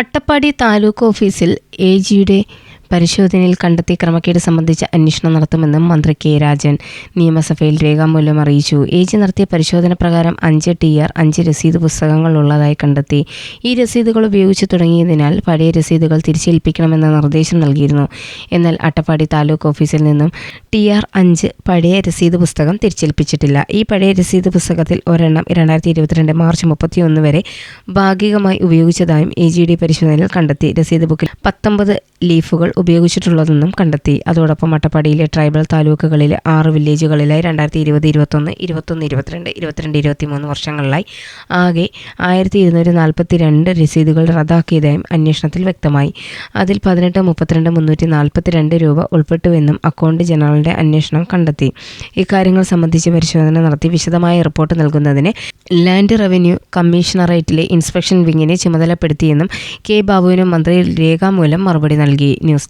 അട്ടപ്പാടി താലൂക്ക് ഓഫീസിൽ എ ജിയുടെ പരിശോധനയിൽ കണ്ടെത്തിയ ക്രമക്കേട് സംബന്ധിച്ച് അന്വേഷണം നടത്തുമെന്നും മന്ത്രി കെ രാജൻ നിയമസഭയിൽ രേഖാമൂലം അറിയിച്ചു. എ ജി നടത്തിയ പരിശോധന പ്രകാരം അഞ്ച് ടി ആർ അഞ്ച് രസീത് പുസ്തകങ്ങൾ ഉള്ളതായി കണ്ടെത്തി. ഈ രസീതുകൾ ഉപയോഗിച്ച് തുടങ്ങിയതിനാൽ പഴയ രസീതുകൾ തിരിച്ചേൽപ്പിക്കണമെന്ന നിർദ്ദേശം നൽകിയിരുന്നു. എന്നാൽ അട്ടപ്പാടി താലൂക്ക് ഓഫീസിൽ നിന്നും ടി ആർ അഞ്ച് പഴയ രസീത് പുസ്തകം തിരിച്ചേൽപ്പിച്ചിട്ടില്ല. ഈ പഴയ രസീത് പുസ്തകത്തിൽ ഒരെണ്ണം രണ്ടായിരത്തി ഇരുപത്തിരണ്ട് മാർച്ച് മുപ്പത്തിയൊന്ന് വരെ ഭാഗികമായി ഉപയോഗിച്ചതായും എ ജി ഡി പരിശോധനയിൽ കണ്ടെത്തി. രസീത് ബുക്കിൽ പത്തൊമ്പത് ലീഫുകൾ ഉപയോഗിച്ചിട്ടുള്ളതെന്നും കണ്ടെത്തി. അതോടൊപ്പം അട്ടപ്പാടിയിലെ ട്രൈബൽ താലൂക്കുകളിലെ ആറ് വില്ലേജുകളിലായി രണ്ടായിരത്തി ഇരുപത് ഇരുപത്തൊന്ന് ഇരുപത്തൊന്ന് ഇരുപത്തിരണ്ട് ഇരുപത്തിരണ്ട് ഇരുപത്തിമൂന്ന് വർഷങ്ങളിലായി ആകെ ആയിരത്തി ഇരുന്നൂറ്റി നാൽപ്പത്തി രണ്ട് രസീതുകൾ റദ്ദാക്കിയതായും അന്വേഷണത്തിൽ വ്യക്തമായി. അതിൽ പതിനെട്ട് മുപ്പത്തിരണ്ട് മുന്നൂറ്റി നാൽപ്പത്തി രണ്ട് രൂപ ഉൾപ്പെട്ടുവെന്നും അക്കൗണ്ട് ജനറലിന്റെ അന്വേഷണം കണ്ടെത്തി. ഇക്കാര്യങ്ങൾ സംബന്ധിച്ച് പരിശോധന നടത്തി വിശദമായ റിപ്പോർട്ട് നൽകുന്നതിന് ലാൻഡ് റവന്യൂ കമ്മീഷണറേറ്റിലെ ഇൻസ്പെക്ഷൻ വിങ്ങിനെ ചുമതലപ്പെടുത്തിയെന്നും കെ ബാബുവിനും മന്ത്രി രേഖാമൂലം മറുപടി നൽകി. News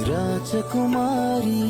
राजकुमारी।